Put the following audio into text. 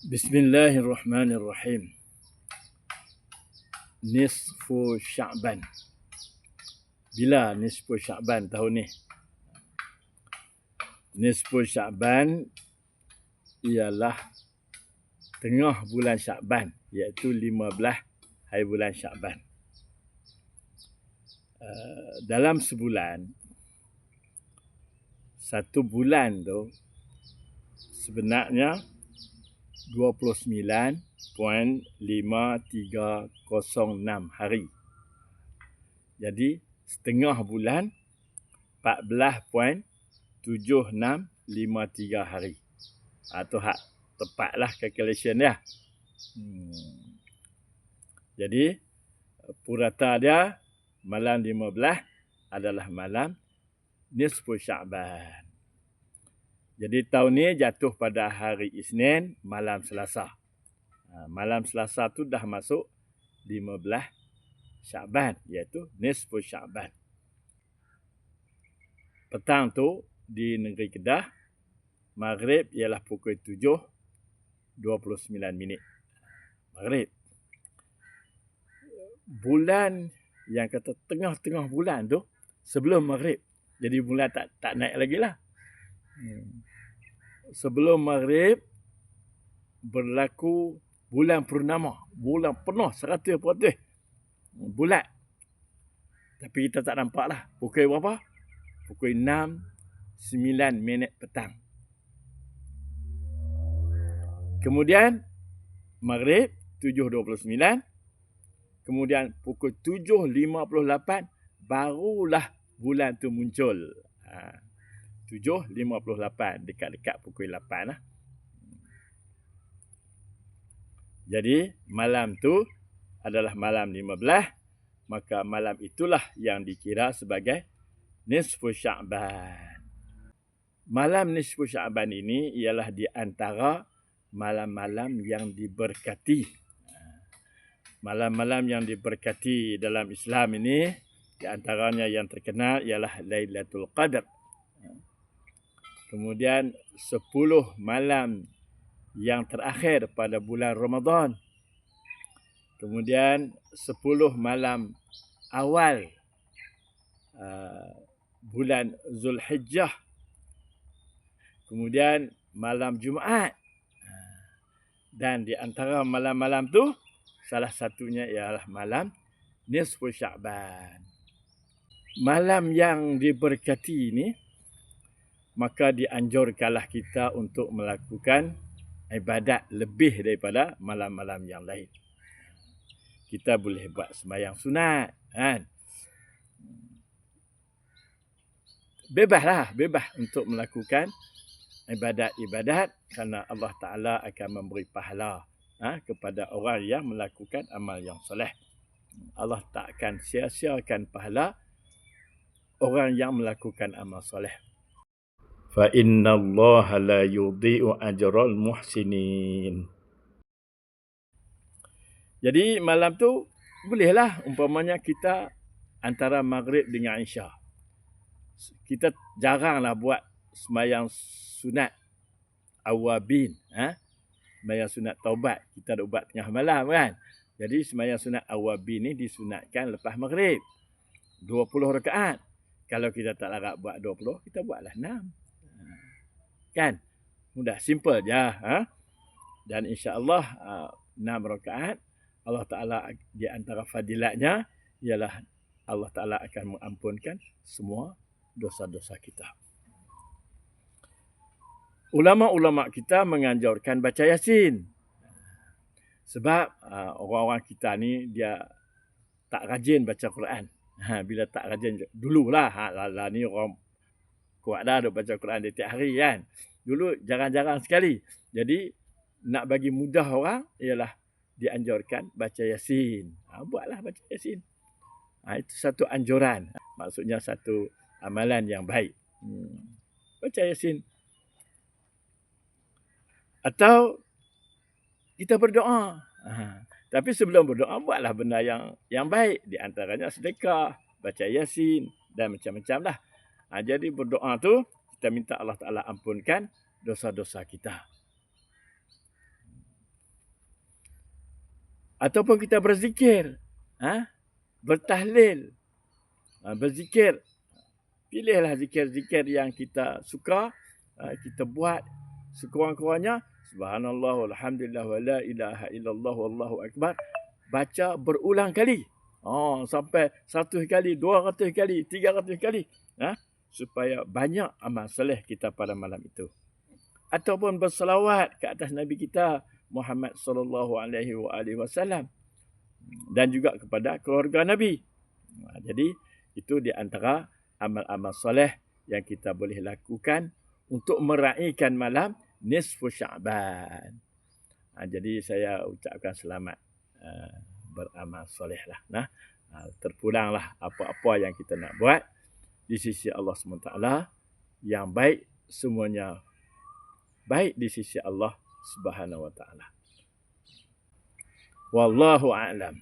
Bismillahirrahmanirrahim. Nisfu Sya'ban. Bila nisfu Sya'ban tahun ni? Nisfu Sya'ban ialah tengah bulan Sya'ban iaitu 15 hari bulan Sya'ban. Uh, dalam sebulan satu bulan tu sebenarnya 29.5306 hari. Jadi setengah bulan 14.7653 hari. Atau ha, hak tepatlah calculation dia. Hmm. Jadi purata dia malam 15 adalah malam nisfu Sya'ban. Jadi tahun ni jatuh pada hari Isnin malam Selasa. Ha, malam Selasa tu dah masuk 15 Syaban iaitu nisfu Syaban. Petang tu di negeri Kedah Maghrib ialah pukul 7 29 minit. Maghrib. Bulan yang kata tengah-tengah bulan tu sebelum Maghrib. Jadi bulan tak tak naik lagi lah. Hmm sebelum maghrib berlaku bulan purnama. Bulan penuh seratus putih. Bulat. Tapi kita tak nampak lah. Pukul berapa? Pukul enam sembilan minit petang. Kemudian maghrib tujuh dua puluh sembilan. Kemudian pukul tujuh lima puluh lapan barulah bulan tu muncul. Ha. 7.58 dekat-dekat pukul 8 lah. Jadi malam tu adalah malam 15 maka malam itulah yang dikira sebagai nisfu Sya'ban. Malam nisfu Sya'ban ini ialah di antara malam-malam yang diberkati. Malam-malam yang diberkati dalam Islam ini di antaranya yang terkenal ialah Lailatul Qadar. Kemudian 10 malam yang terakhir pada bulan Ramadan. Kemudian 10 malam awal uh, bulan Zulhijjah. Kemudian malam Jumaat. Dan di antara malam-malam tu salah satunya ialah malam Nisfu Sya'ban. Malam yang diberkati ini maka dianjurkanlah kita untuk melakukan ibadat lebih daripada malam-malam yang lain. Kita boleh buat sembahyang sunat, kan? Bebaslah, bebas untuk melakukan ibadat-ibadat kerana Allah Taala akan memberi pahala ha, kepada orang yang melakukan amal yang soleh. Allah tak akan sia-siakan pahala orang yang melakukan amal soleh fa inna Allah la yudhi'u ajral muhsinin. Jadi malam tu bolehlah umpamanya kita antara maghrib dengan isya. Kita jaranglah buat sembahyang sunat awabin, ha? Sembahyang sunat taubat kita ada buat tengah malam kan. Jadi sembahyang sunat awabin ni disunatkan lepas maghrib. 20 rakaat. Kalau kita tak larat buat 20, kita buatlah 6. Kan? Mudah, simple je. Ha? Dan insya-Allah uh, enam rakaat Allah Taala di antara fadilatnya ialah Allah Taala akan mengampunkan semua dosa-dosa kita. Ulama-ulama kita menganjurkan baca Yasin. Sebab uh, orang-orang kita ni dia tak rajin baca Quran. Ha, bila tak rajin dululah ha, lah, lah, ni orang kuat dah duk baca Quran di tiap hari kan. Dulu jarang-jarang sekali. Jadi nak bagi mudah orang ialah dianjurkan baca Yasin. Ha, buatlah baca Yasin. Ha, itu satu anjuran. Maksudnya satu amalan yang baik. Hmm. Baca Yasin. Atau kita berdoa. Ha. Tapi sebelum berdoa buatlah benda yang yang baik. Di antaranya sedekah, baca Yasin dan macam-macam lah. Ha, jadi berdoa tu kita minta Allah Taala ampunkan dosa-dosa kita. Ataupun kita berzikir. Ha? Bertahlil. Ha, berzikir. Pilihlah zikir-zikir yang kita suka. Ha, kita buat sekurang-kurangnya. Subhanallah, Alhamdulillah, wa la ilaha illallah, wallahu akbar. Baca berulang kali. Oh, sampai satu kali, dua ratus kali, tiga ratus kali. Ha? Supaya banyak amal soleh kita pada malam itu ataupun berselawat ke atas Nabi kita Muhammad sallallahu alaihi wasallam dan juga kepada keluarga Nabi. Ha, jadi itu di antara amal-amal soleh yang kita boleh lakukan untuk meraihkan malam nisfu Syaban. Ha, jadi saya ucapkan selamat uh, beramal soleh lah. Nah, ha, terpulanglah apa-apa yang kita nak buat di sisi Allah SWT yang baik semuanya baik di sisi Allah Subhanahu wa taala. Wallahu a'lam.